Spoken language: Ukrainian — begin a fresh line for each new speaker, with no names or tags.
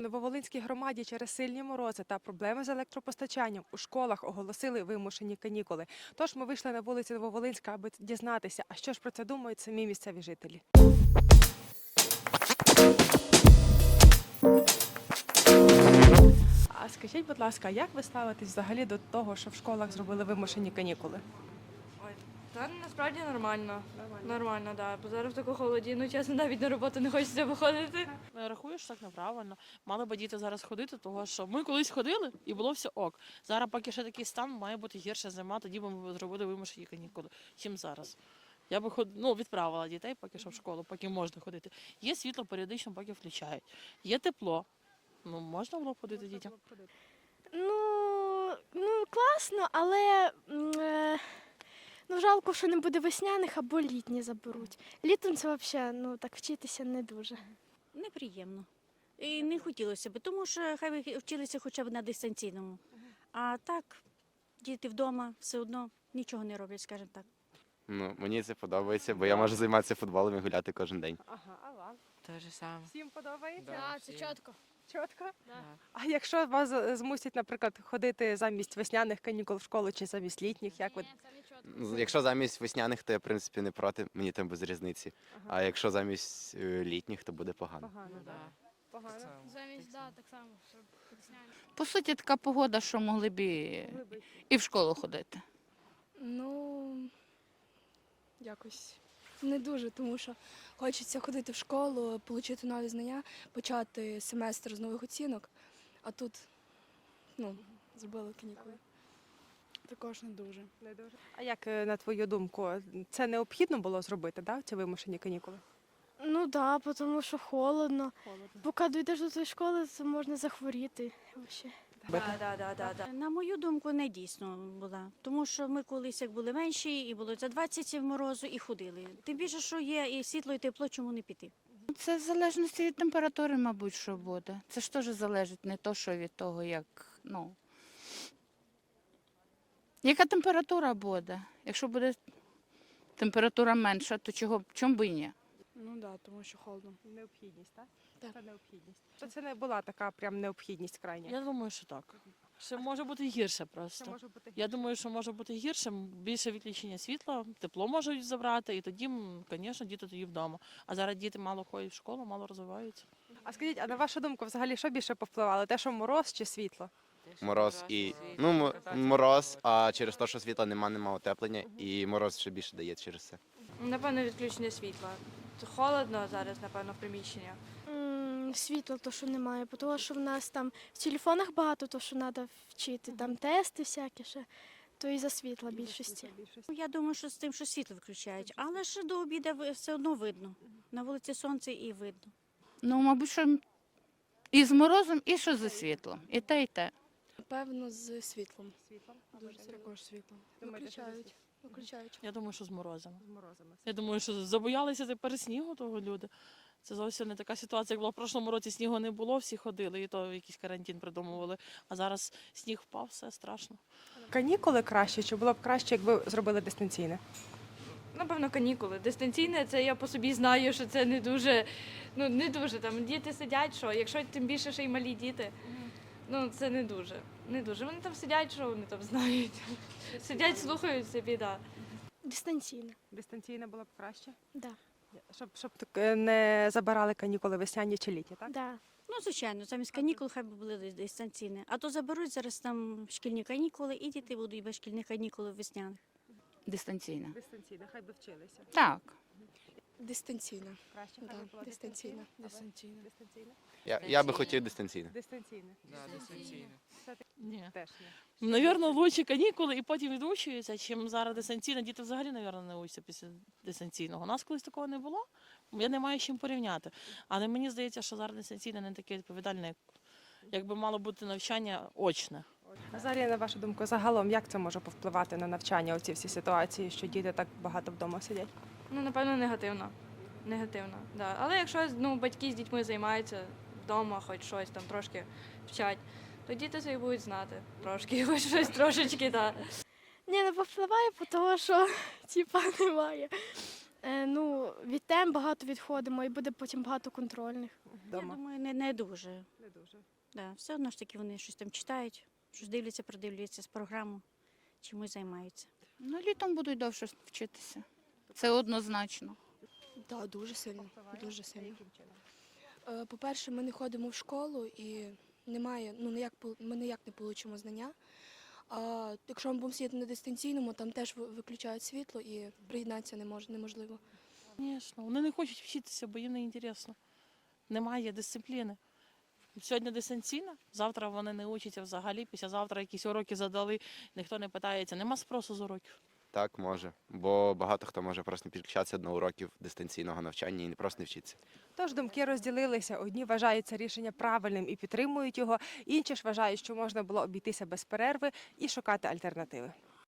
Нововолинській громаді через сильні морози та проблеми з електропостачанням у школах оголосили вимушені канікули. Тож ми вийшли на вулиці Нововолинська, аби дізнатися, а що ж про це думають самі місцеві жителі. А скажіть, будь ласка, як ви ставитесь взагалі до того, що в школах зробили вимушені канікули?
Та насправді нормально. Нормально, да. Бо зараз в таку холоді, ну чесно, навіть на роботу не хочеться виходити.
Ну, що так неправильно. Мали би діти зараз ходити, того що ми колись ходили і було все ок. Зараз, поки ще такий стан, має бути гірша зима, тоді б ми зробили вимушені канікули, чим зараз. Я би ход... ну, відправила дітей поки що в школу, поки можна ходити. Є світло періодично, поки включають. Є тепло. Ну, можна було б ходити дітям.
Ну, ну класно, але е, ну, жалко, що не буде весняних або літні заберуть. Літом це взагалі ну, так вчитися не дуже.
Неприємно. І не хотілося б, тому що хай вчилися хоча б на дистанційному. А так, діти вдома все одно нічого не роблять, скажімо так.
Ну, мені це подобається, бо я можу займатися футболом і гуляти кожен день.
Ага, а вам?
Те ж саме.
Всім подобається?
Да,
це чітко.
Чітко? А якщо вас змусять, наприклад, ходити замість весняних канікул в школу чи замість літніх, як ви
Ну, Якщо замість весняних, то я в принципі не проти, мені там без різниці. А якщо замість е, літніх, то буде погано.
погано?
Ну,
да? Погано.
Замість, да, так само.
щоб По суті, така погода, що могли б і, і в школу ходити.
Ну, якось не дуже, тому що хочеться ходити в школу, отримати нові знання, почати семестр з нових оцінок, а тут ну, зробили канікули. Також не дуже.
Не дуже. А як е, на твою думку, це необхідно було зробити, да, ці вимушені канікули?
Ну так, да, тому що холодно.
Холодно.
Поки дійдеш до тої школи, то можна захворіти. Вообще.
Да, да, да, да, да.
На мою думку, не дійсно була. Тому що ми колись як були менші, і було за 20 морозу, і ходили. Тим більше, що є і світло, і тепло, чому не піти.
Це в залежності від температури, мабуть, що буде. Це ж теж залежить не то, що від того, як, ну. Яка температура буде? Якщо буде температура менша, то чого чому б і ні?
Ну так, да, тому що холодно.
Необхідність, так?
Так.
Це необхідність. То це не була така прям необхідність крайня.
Я думаю, що так. Ще може бути гірше просто.
може бути
Я думаю, що може бути гірше, більше відключення світла, тепло можуть забрати, і тоді, м, звісно, діти тоді вдома. А зараз діти мало ходять в школу, мало розвиваються.
А скажіть, а на вашу думку, взагалі, що більше повпливало? Те, що мороз чи світло?
Мороз і ну мороз, а через те, що світла нема, нема утеплення, і мороз ще більше дає через це.
Напевно, відключення світла. Холодно зараз, напевно, в приміщенні.
М, Світла, то що немає, бо що в нас там в телефонах багато, то що треба вчити, там тести всякі ще, то і за світла більшості.
Ну, Я думаю, що з тим, що світло виключають. Але ж до обіду все одно видно. На вулиці сонце і видно.
Ну, мабуть, що і з морозом, і що зі світлом. І те, і те.
Напевно, з світлом.
Світлом?
Дуже також світлом. Виключають. Виключають.
Я думаю, що з морозами.
З морозами.
Я думаю, що забоялися тепер снігу того люди. Це зовсім не така ситуація, як була в прошлому році. Снігу не було, всі ходили, і то якийсь карантин придумували. А зараз сніг впав, все страшно.
Канікули краще, чи було б краще, якби зробили дистанційне?
Напевно, канікули. Дистанційне, це я по собі знаю, що це не дуже, ну не дуже там. Діти сидять, що якщо тим більше ще й малі діти, ну це не дуже. Не дуже. Вони там сидять, що вони там знають. Сидять, слухають собі, да.
Дистанційно.
Дистанційне було б краще?
Да.
Щоб, щоб е, не забирали канікули весняні чи літні, так?
Да.
Ну, звичайно, замість канікул хай би були дис- дистанційні. А то заберуть зараз там шкільні канікули, і діти будуть без шкільних канікул весняних.
Дистанційно.
Дистанційно, хай би вчилися.
Так.
Дистанційно.
Краще,
Да.
було
Дистанційно.
дистанційне.
Дистанційно.
Дистанційне?
Я, я би хотів дистанційно.
Дистанційне.
Ні.
Теж ні.
Навірно, лучше канікули і потім відучуються, чим зараз дистанційно. Діти взагалі, навірно, не учаться після дистанційного. У нас колись такого не було. Я не маю з чим порівняти. Але мені здається, що зараз дистанційне не таке відповідальне, як якби мало бути навчання очне.
А Зарія, на вашу думку, загалом, як це може повпливати на навчання оці всі ситуації, що діти так багато вдома сидять?
Ну, напевно, негативно. Негативно, да. Але якщо ну, батьки з дітьми займаються вдома, хоч щось там трошки вчать, то діти це і будуть знати трошки, хоч щось трошечки, да.
Ні, не повпливає, бо того, що типа немає. Е, ну, від тем багато відходимо і буде потім багато контрольних.
Я думаю, не, не дуже.
Не дуже.
Да. Все одно ж таки вони щось там читають, щось дивляться, продивляться з програму, чимось займаються.
Ну, літом будуть довше вчитися. Це однозначно.
Так, дуже сильно. Дуже сильно. Е, По-перше, ми не ходимо в школу і немає, ну ніяк ми ніяк не получимо знання. А якщо ми будемо сидіти на дистанційному, там теж виключають світло і приєднатися не мож, неможливо.
Звісно, вони не хочуть вчитися, бо їм не інтересно. Немає дисципліни. Сьогодні дистанційно, завтра вони не учаться взагалі, післязавтра якісь уроки задали, ніхто не питається, нема спросу з уроків.
Так, може. Бо багато хто може просто не підключатися до уроків дистанційного навчання і не просто не вчитися.
Тож думки розділилися. Одні вважають це рішення правильним і підтримують його, інші ж вважають, що можна було обійтися без перерви і шукати альтернативи.